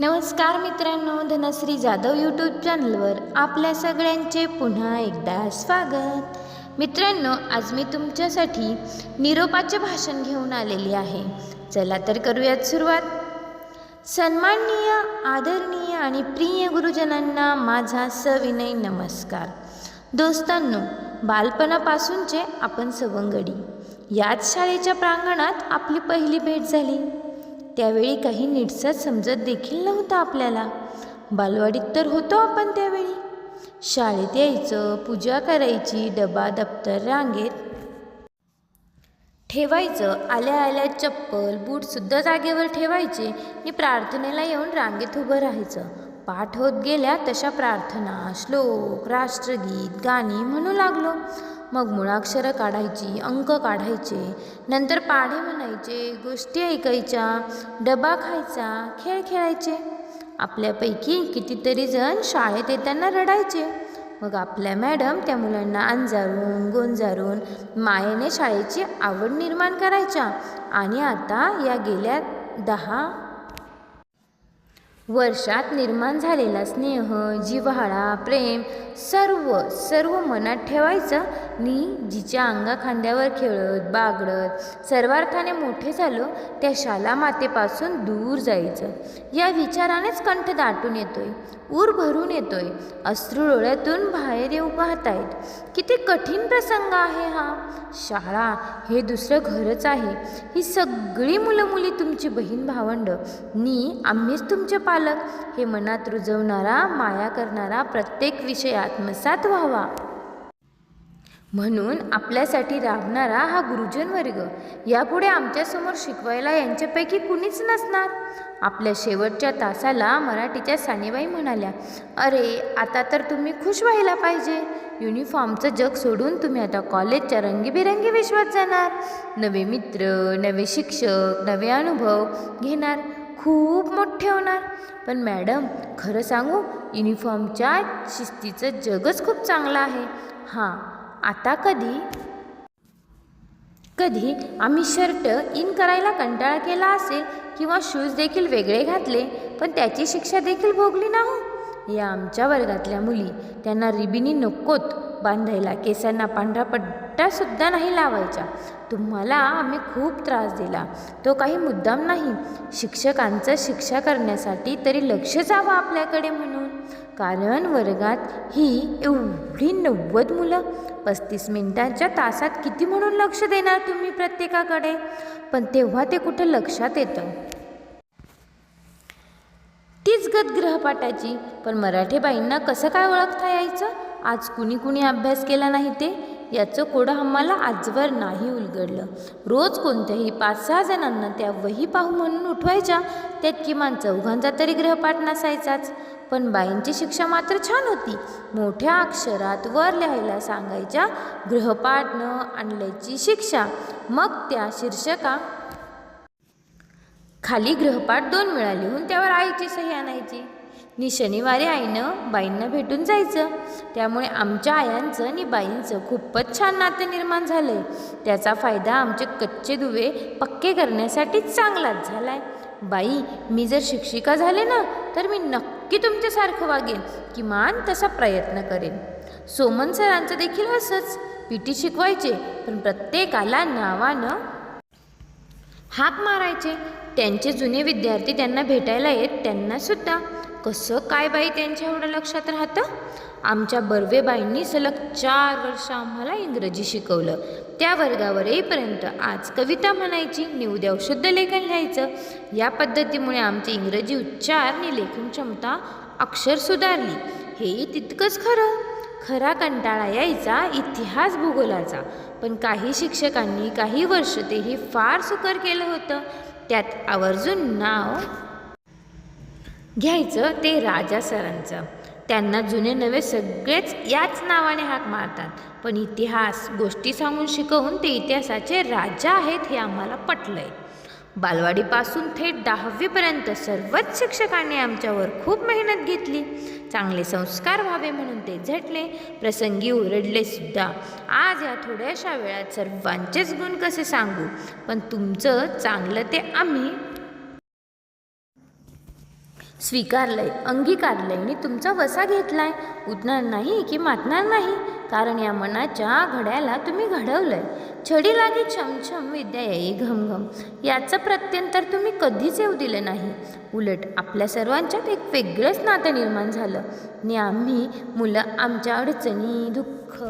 नमस्कार मित्रांनो धनश्री जाधव यूट्यूब चॅनलवर आपल्या सगळ्यांचे पुन्हा एकदा स्वागत. मित्रांनो आज मी तुमच्यासाठी निरोपाचे भाषण घेऊन आलेली आहे. चला तर करूयात सुरुवात. सन्माननीय आदरणीय आणि प्रिय गुरुजनांना माझा सविनय नमस्कार. दोस्तांनो बालपणापासूनचे आपण सवंगडी. याच शाळेच्या प्रांगणात आपली पहिली भेट झाली. त्यावेळी काही नीटसं समजत देखील नव्हतं आपल्याला. बालवाडीत तर होतो आपण त्यावेळी. शाळेत यायचं पूजा करायची डबा दप्तर रांगेत. ठेवायचं आल्या आल्या चप्पल बूटसुद्धा जागेवर ठेवायचे आणि प्रार्थनेला येऊन रांगेत उभं राहायचं. पाठ होत गेल्या तशा प्रार्थना श्लोक राष्ट्रगीत गाणी म्हणू लागलो. मग मुळाक्षरं काढायची अंक काढायचे नंतर पाढे म्हणायचे गोष्टी ऐकायच्या डबा खायचा खेळ खेळायचे. आपल्यापैकी कितीतरी जण शाळेत येताना रडायचे. मग आपल्या मॅडम त्या मुलांना अंजारून गोंजारून मायेने शाळेची आवड निर्माण करायच्या. आणि आता या गेल्या दहा वर्षात निर्माण झालेला स्नेह जिव्हाळा प्रेम सर्व सर्व मनात ठेवायचं नी जिच्या अंगाखांद्यावर खेळत बागडत सर्वार्थाने मोठे झालो त्या शाला मातेपासून दूर जायचं. या विचारानेच कंठ दाटून येतोय ऊर भरून येतोय अश्रू डोळ्यातून बाहेर येऊ पाहतायत. किती कठीण प्रसंग आहे हा. शाळा हे दुसरं घरच आहे. ही सगळी मुलं मुली तुमची बहीण भावंड. नी आम्हीच तुमचे पालक. हे मनात रुजवणारा माया करणारा प्रत्येक विषय आत्मसात व्हावा. म्हणून आपल्यासाठी राबणारा हा गुरुजन वर्ग. यापुढे आमच्यासमोर शिकवायला यांच्यापैकी कुणीच नसणार. आपल्या शेवटच्या तासाला मराठीच्या सानेबाई म्हणाल्या अरे आता तर तुम्ही खुश व्हायला पाहिजे. युनिफॉर्मचं जग सोडून तुम्ही आता कॉलेजच्या रंगीबिरंगी विश्वात जाणार. नवे मित्र नवे शिक्षक नवे अनुभव घेणार. खूप मोठे होणार. पण मॅडम खरं सांगू युनिफॉर्मच्या शिस्तीचं जगच खूप चांगलं आहे. हां आता कधी? कधी? आम्ही शर्ट इन करायला कंटाळा केला असेल किंवा शूज देखील वेगळे घातले पण त्याची शिक्षा देखील भोगली ना हो या आमच्या वर्गातल्या मुली त्यांना रिबिनी नकोत. बांधायला केसांना पांढरा पट्टासुद्धा नाही लावायच्या. तुम्हाला आम्ही खूप त्रास दिला. तो काही मुद्दाम नाही. शिक्षकांचं शिक्षा करण्यासाठी तरी लक्ष जावं आपल्याकडे म्हणून. कारण वर्गात ही एवढी नव्वद मुलं पस्तीस मिनिटांच्या तासात किती म्हणून लक्ष देणार तुम्ही प्रत्येकाकडे? पण तेव्हा ते कुठं लक्षात येतं? तीच गत ग्रहपाठाची. पण मराठी बाईंना कसं काय ओळखता यायचं? आज कुणी कुणी अभ्यास केला नाही ते? याचं कोडं आम्हाला आजवर नाही उलगडलं. रोज कोणत्याही पाच सहा जणांना त्या वही पाहू म्हणून उठवायच्या त्यात किमान चौघांचा तरी ग्रहपाठ नसायचाच. पण बाईंची शिक्षा मात्र छान होती. मोठ्या अक्षरात वर लिहायला सांगायच्या ग्रहपाठ न आणल्याची शिक्षा. मग त्या शीर्षका खाली ग्रहपाठ दोन वेळा लिहून त्यावर आईची सही आणायची. नि शनिवारी आईनं बाईंना भेटून जायचं. त्यामुळे आमच्या आयांचं आणि बाईंचं खूपच छान नातं निर्माण झालं आहे त्याचा फायदा आमचे कच्चे दुवे पक्के करण्यासाठीच चांगलाच झाला आहे बाई मी जर शिक्षिका झाले ना तर मी नक्की तुमच्यासारखं वागेन किमान तसा प्रयत्न करेन. सोमन सरांचं देखील असंच. पी टी शिकवायचे पण प्रत्येकाला नावानं हाक मारायचे. त्यांचे जुने विद्यार्थी त्यांना भेटायला येत त्यांनासुद्धा कसं काय बाई त्यांच्या एवढं लक्षात राहतं? आमच्या बर्वेबाईंनी सलग चार वर्ष आम्हाला इंग्रजी शिकवलं. त्या वर्गावर येईपर्यंत आज कविता म्हणायची नि उद्या औषध लेखन लिहायचं. या पद्धतीमुळे आमची इंग्रजी उच्चार आणि लेखन क्षमता अक्षर सुधारली. हेही तितकंच खरं. खरा कंटाळा यायचा इतिहास भूगोलाचा. पण काही शिक्षकांनी काही वर्ष तेही फार सुकर केलं होतं. त्यात आवर्जून नाव घ्यायचं ते राजा सरांचं. त्यांना जुने नवे सगळेच याच नावाने हाक मारतात. पण इतिहास गोष्टी सांगून शिकवून ते इतिहासाचे राजा आहेत हे आम्हाला पटलंय. बालवाडीपासून थेट दहावीपर्यंत सर्वच शिक्षकांनी आमच्यावर खूप मेहनत घेतली. चांगले संस्कार व्हावे म्हणून ते झटले प्रसंगी ओरडले सुद्धा. आज या थोड्याशा वेळात सर्वांचेच गुण कसे सांगू? पण तुमचं चांगलं ते आम्ही स्वीकारलंय अंगीकारलंय आणि तुमचा वसा घेतलाय. उठणार नाही की मातणार नाही? कारण या मनाच्या घड्याला तुम्ही घडवलंय. छडी लागे छमछम विद्या येई घमघम. याचं प्रत्यंतर तुम्ही कधीच येऊ दिलं नाही. उलट आपल्या सर्वांच्यात एक वेगळंच नातं निर्माण झालं. आणि आम्ही मुलं आमच्या अडचणी दुःख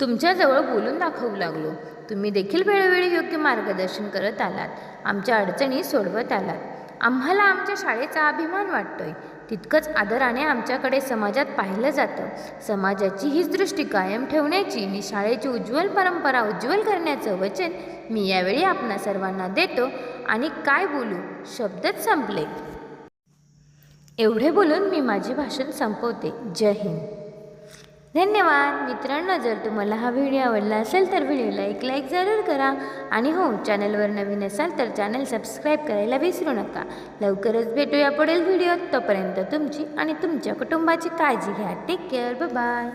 तुमच्याजवळ बोलून दाखवू लागलो. तुम्ही देखील वेळोवेळी योग्य मार्गदर्शन करत आलात. आमच्या अडचणी सोडवत आलात. आम्हाला आमच्या शाळेचा अभिमान वाटतोय. तितकंच आदराने आमच्याकडे समाजात पाहिलं जातं. समाजाची हीच दृष्टी कायम ठेवण्याची आणि शाळेची उज्ज्वल परंपरा उज्ज्वल करण्याचं वचन मी यावेळी आपणा सर्वांना देतो. आणि काय बोलू? शब्दच संपले. एवढे बोलून मी माझे भाषण संपवते. जय हिंद. धन्यवाद. मित्रांनो जर तुम्हाला हा व्हिडिओ आवडला असेल तर व्हिडिओला एक लाईक जरूर करा. आणि हो चॅनलवर नवीन असाल तर चॅनल सबस्क्राईब करायला विसरू नका. लवकरच भेटूया पुढील व्हिडिओत. तोपर्यंत तुमची आणि तुमच्या कुटुंबाची काळजी घ्या. Take care bye